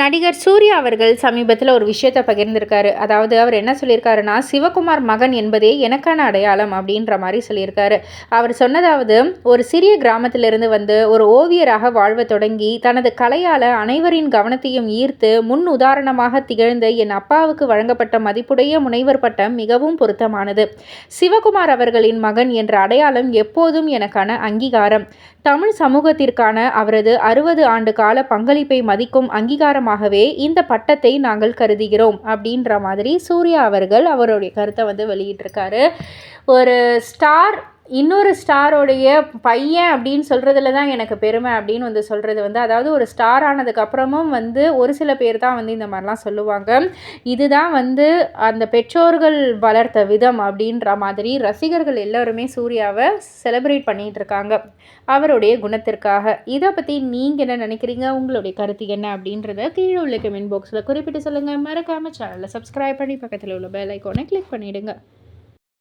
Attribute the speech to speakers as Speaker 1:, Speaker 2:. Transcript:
Speaker 1: நடிகர் சூர்யா அவர்கள் சமீபத்தில் ஒரு விஷயத்தை பகிர்ந்திருக்காரு. அதாவது அவர் என்ன சொல்லியிருக்காருன்னா சிவகுமார் மகன் என்பதே எனக்கான அடையாளம் அப்படின்ற மாதிரி சொல்லியிருக்காரு. அவர் சொன்னதாவது ஒரு சிறிய கிராமத்திலிருந்து வந்து ஒரு ஓவியராக வாழ்வ தொடங்கி தனது கலையால் அனைவரின் கவனத்தையும் ஈர்த்து முன் உதாரணமாக திகழ்ந்த என் அப்பாவுக்கு வழங்கப்பட்ட மதிப்புடைய முனைவர் பட்டம் மிகவும் பொருத்தமானது. சிவகுமார் அவர்களின் மகன் என்ற அடையாளம் எப்போதும் எனக்கான அங்கீகாரம். தமிழ் சமூகத்திற்கான அவரது அறுபது ஆண்டு கால பங்களிப்பை மதிக்கும் அங்கீகாரம் அங்கீகாரமாகவே இந்த பட்டத்தை நாங்கள் கருதுகிறோம் அப்படின்ற மாதிரி சூர்யா அவர்கள் அவருடைய கருத்தை வந்து வெளியிட்டிருக்காரு. ஒரு ஸ்டார் இன்னொரு ஸ்டாரோடைய பையன் அப்படின்னு சொல்கிறதுல தான் எனக்கு பெருமை அப்படின்னு வந்து சொல்கிறது வந்து அதாவது ஒரு ஸ்டார் ஆனதுக்கப்புறமும் வந்து ஒரு சில பேர் தான் வந்து இந்த மாதிரிலாம் சொல்லுவாங்க. இதுதான் வந்து அந்த பெற்றோர்கள் வளர்த்த விதம் அப்படின்ற மாதிரி ரசிகர்கள் எல்லோருமே சூர்யாவை செலிப்ரேட் பண்ணிகிட்ருக்காங்க அவருடைய குணத்திற்காக. இதை பற்றி நீங்கள் என்ன நினைக்கிறீங்க? உங்களுடைய கருத்து என்ன அப்படின்றத கீழே உள்ள கமெண்ட் பாக்ஸில் குறிப்பிட்டு சொல்லுங்கள் மறக்காமல் சேனலை சப்ஸ்கிரைப் பண்ணி பக்கத்தில் உள்ள பெல் ஐக்கோனை கிளிக் பண்ணிவிடுங்க